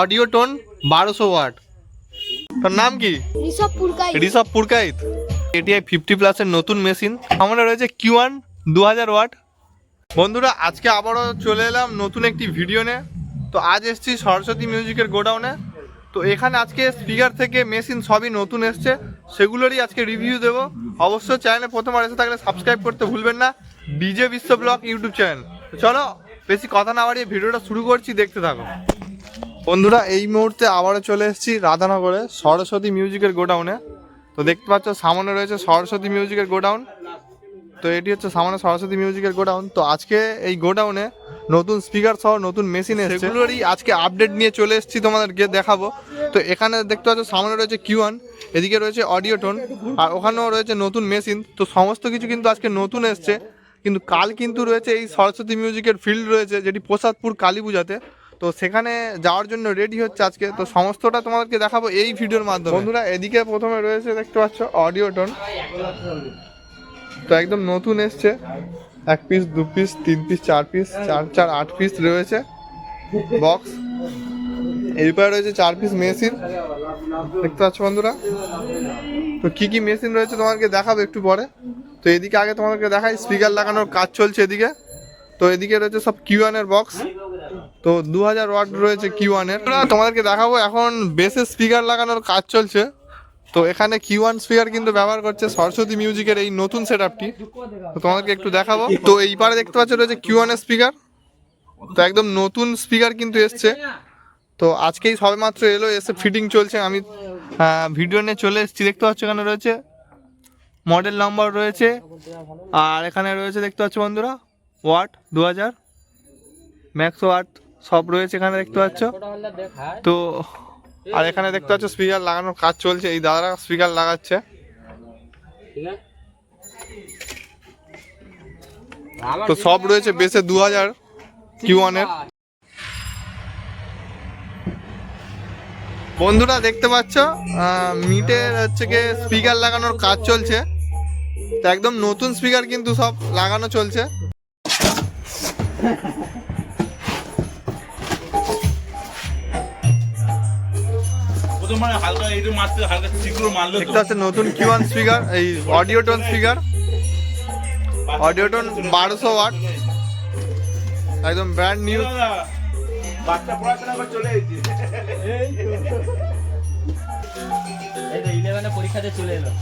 Audio tone বারোশো watt. তোর নাম কি? ঋষভ পুরকাই ঋষভ পুরকাইত। এটিআই ফিফটি প্লাসের নতুন মেশিন সামনে রয়েছে কিউ ওয়ান দু হাজার ওয়াট। বন্ধুরা আজকে আবারও চলে এলাম নতুন একটি ভিডিও নিয়ে। তো আজ এসেছি সরস্বতী মিউজিকের গোডাউনে। তো এখানে আজকে স্পিকার থেকে মেশিন সবই নতুন এসছে। সেগুলোরই আজকে রিভিউ দেবো। অবশ্যই চ্যানেলে প্রথমবার এসে থাকলে সাবস্ক্রাইব করতে ভুলবেন না। DJ Bishwa blog YouTube channel চলো বেশি কথা না বাড়িয়ে ভিডিওটা শুরু করছি। দেখতে থাকো। বন্ধুরা, এই মুহূর্তে আবারও চলে এসেছি রাধানগরে, সরস্বতী মিউজিকের গোডাউনে তো দেখতে পাচ্ছ, সামনে রয়েছে সরস্বতী মিউজিকের গোডাউন তো এটি হচ্ছে সামনে সরস্বতী মিউজিকের গোডাউন তো আজকে এই গোডাউনে নতুন স্পিকার সহ নতুন মেশিন এসেছে। সেগুলোরই আজকে আপডেট নিয়ে চলে এসেছি তোমাদেরকে দেখাবো। তো এখানে দেখতে পাচ্ছ, সামনে রয়েছে কিউয়ান এদিকে রয়েছে অডিও টোন আর ওখানেও রয়েছে নতুন মেশিন তো সমস্ত কিছু কিন্তু আজকে নতুন এসছে। কিন্তু কাল কিন্তু রয়েছে এই সরস্বতী মিউজিকের ফিল্ড রয়েছে, যেটি প্রসাদপুর কালী পূজাতে। তো সেখানে যাওয়ার জন্য রেডি হচ্ছে আজকে। তো সমস্তটা তোমাদেরকে দেখাবো এই ভিডিওর মাধ্যমে। বন্ধুরা, এদিকে প্রথমে রয়েছে, দেখতে পাচ্ছ অডিও টোন তো একদম নতুন এসছে। এক পিস দু পিস তিন পিস চার পিস চার চার, আট পিস রয়েছে। বক্স এরপরে রয়েছে চার পিস মেশিন দেখতে পাচ্ছ বন্ধুরা? তো কি কি মেশিন রয়েছে তোমাদেরকে দেখাবো একটু পরে। তো এদিকে আগে তোমাদেরকে দেখাই স্পিকার লাগানোর কাজ চলছে এদিকে। তো এদিকে রয়েছে সব কিউয়ানের বক্স তো দু হাজার ওয়াট রয়েছে কিউয়ানের তোমাদেরকে দেখাবো এখন বেসের স্পিকার লাগানোর কাজ চলছে। তো এখানে কিউ ওয়ান স্পিকার কিন্তু ব্যবহার করছে সরস্বতী মিউজিকের এই নতুন সেট আপটি তো তোমাদেরকে একটু দেখাবো। তো এই পারে দেখতে পাচ্ছ রয়েছে কিউ ওয়ানের স্পিকার তো একদম নতুন স্পিকার কিন্তু এসছে। তো আজকেই সবেমাত্র এলো, এসে ফিটিং চলছে। আমি ভিডিও নিয়ে চলে এসেছি। দেখতে পাচ্ছ এখানে রয়েছে মডেল নাম্বার রয়েছে। আর এখানে রয়েছে, দেখতে পাচ্ছ বন্ধুরা ওয়াট, দু হাজার? ম্যাক্স ওয়াট সব রয়েছে এখানে দেখতে পাচ্ছ। তো, আর এখানে দেখতে পাচ্ছ স্পিকার লাগানোর কাজ চলছে। এই দাদারা স্পিকার লাগাচ্ছে। তো সব রয়েছে বেসে দু হাজার কিউ ওয়ানের বন্ধুরা দেখতে পাচ্ছ মিটের হচ্ছে গিয়ে স্পিকার লাগানোর কাজ চলছে। একদম নতুন স্পিকার কিন্তু সব লাগানো চলছে। দেখতে নতুন কিউ ওয়ান স্পিকার এই audio tone speaker audio tone বারোশো ওয়াট একদম ব্র্যান্ড নিউ বাচ্চা পড়াশোনা করে চলে এসেছে। এই তো ইলেভেনে পরীক্ষাতে চলে এলো।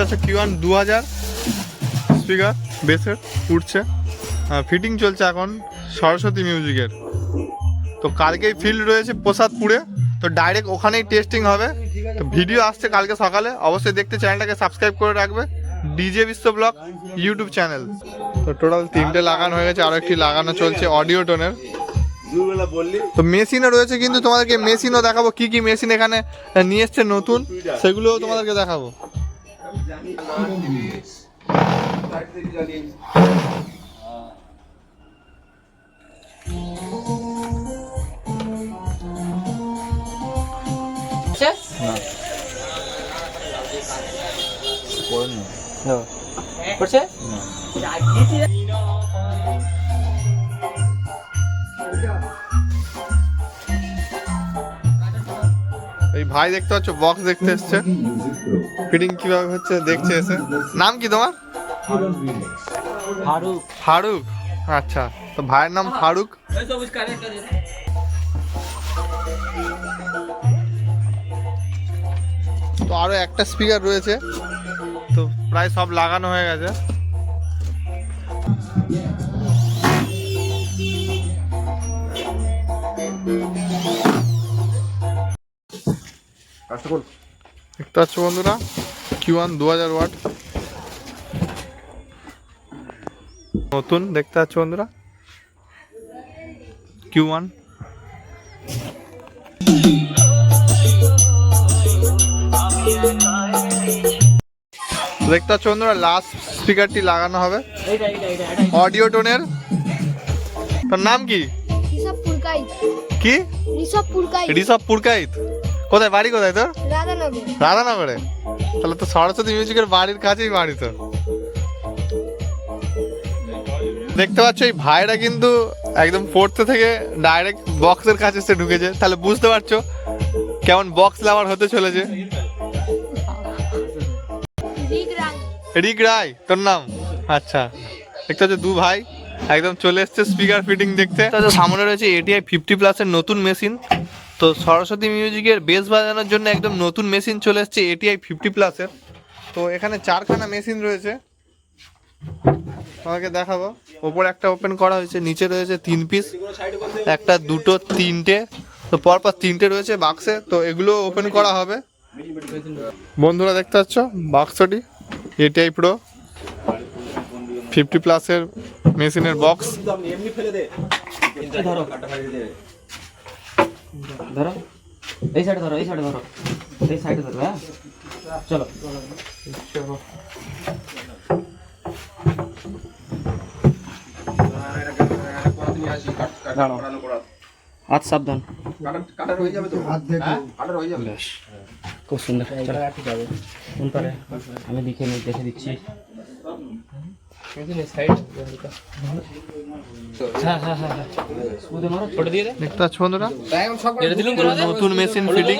হচ্ছে কিউ দু হাজার স্পিকার বেসের উঠছে। ফিটিং চলছে এখন সরস্বতী মিউজিকের তো কালকেই ফিল্ড রয়েছে প্রসাদপুরে। তো ডাইরেক্ট ওখানেই টেস্টিং হবে। তো ভিডিও আসছে কালকে সকালে। অবশ্যই দেখতে চ্যানেলটাকে সাবস্ক্রাইব করে রাখবে। DJ Bishwa blog YouTube channel. তো টোটাল তিনটে লাগানো হয়ে গেছে আরও একটি লাগানো চলছে অডিও টোনের। তো মেশিনও রয়েছে, কিন্তু তোমাদেরকে মেশিনও দেখাবো, কি কি মেশিন এখানে নিয়ে এসছে নতুন, সেগুলোও তোমাদেরকে দেখাবো। করছে? এই ভাই দেখতে পাচ্ছ বক্স দেখতে এসছে। ফিটিং কীভাবে হচ্ছে দেখছে এসে। নাম কি তোমার? ফারুক। ফারুক। আচ্ছা তো ভাইয়ের নাম ফারুক? তো আরও একটা স্পিকার রয়েছে। প্রায় সব লাগানো হয়ে গেছে। দেখতে পাচ্ছ বন্ধুরা কিউ ওয়ান দু হাজার ওয়াট। নতুন দেখতে পাচ্ছ বন্ধুরা কিউ ওয়ান দেখতে পাচ্ছ বন্ধুরা লাস্ট স্পিকারটি লাগানো হবে। অডিও টোনের তোর নাম কি? কি? ঋষভ পুরকাইত। কোথায়? বাড়ি কোথায় তোর? রাধানগরে। তাহলে তো সরস্বতী মিউজিকের বাড়ির কাছেই বাড়ি তো। দেখতে পাচ্ছ এই ভাইরা কিন্তু একদম পড়তে থেকে ডাইরেক্ট বক্সের কাছে এসে ঢুকেছে। তাহলে বুঝতে পারছ কেমন বক্স লাভার হতে চলেছে। রিক রায়, তোর নাম? আচ্ছা দেখতে হচ্ছে দু ভাই একদম চলে এসছে স্পিকার ফিটিং দেখতে। সামনে রয়েছে এটিআই ফিফটি প্লাসের নতুন মেশিন তো সরস্বতী মিউজিকের বেস বাজানোর জন্য একদম নতুন মেশিন চলে এসছে এটিআই ফিফটি প্লাসের তো এখানে চারখানা মেশিন রয়েছে। তোমাকে দেখাবো। ওপরে একটা ওপেন করা হয়েছে, নিচে রয়েছে তিন পিস একটা, দুটো, তিনটে। তো পরপর তিনটে রয়েছে বাক্সে তো এগুলো ওপেন করা হবে। বন্ধুরা দেখতে পাচ্ছ বাক্সটি এটিআই প্রো ফিফটি প্লাসের মেশিনের বক্স ধরো। ধরো এই সাইডে ধরো এই সাইডে ধরো। এই সাইডে ধরো হ্যাঁ? চলো। হাত সাবধান। কোন পারে আমি দেখে নিই দেখে। দিচ্ছি হ্যাঁ হ্যাঁ হ্যাঁ হ্যাঁ স্কুলে মারো ছোট দিয়ে দে। দেখতে পাচ্ছ বন্ধুরা? এটা দিলুম করে দে নতুন মেশিন ফিটিং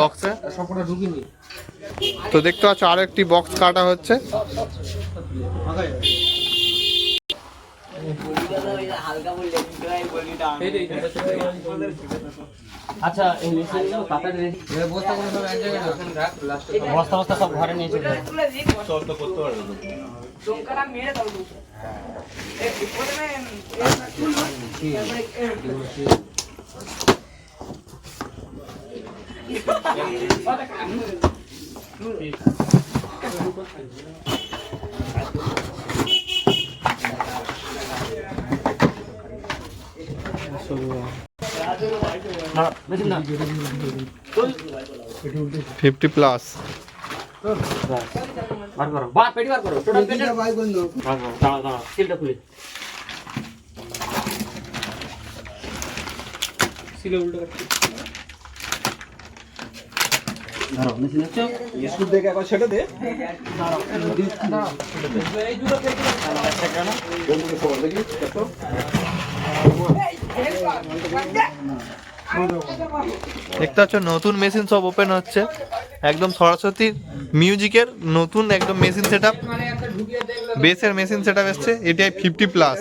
বক্সে তো। দেখতে পাচ্ছ আরও একটি বক্স কাটা হচ্ছে। আচ্ছা এই বস্তা সব এক জায়গায় রাখ বস্তা বস্তা সব ঘরে নিয়ে চলে চল তো করতে পারবে তো। না মেশিন ফিফটি প্লাস। বার করো বা পেটি বার করো টোটাল পেটি বার করো দাঁড়াও দাঁড়াও সিলটা খুলে সিলে উল্টো করতে ধরো মেশিন হচ্ছে স্কুল দেখে একবার সেটা দে এই দুটো পেটি একটা না বন্ধুকে খবর দেখি দেখো দেখতে পাচ্ছ, নতুন মেশিন সব ওপেন হচ্ছে। একদম সরস্বতী মিউজিকের নতুন একদম মেশিন সেট আপ বেসের মেশিন সেট আপ এসছে এটিআই ফিফটি প্লাস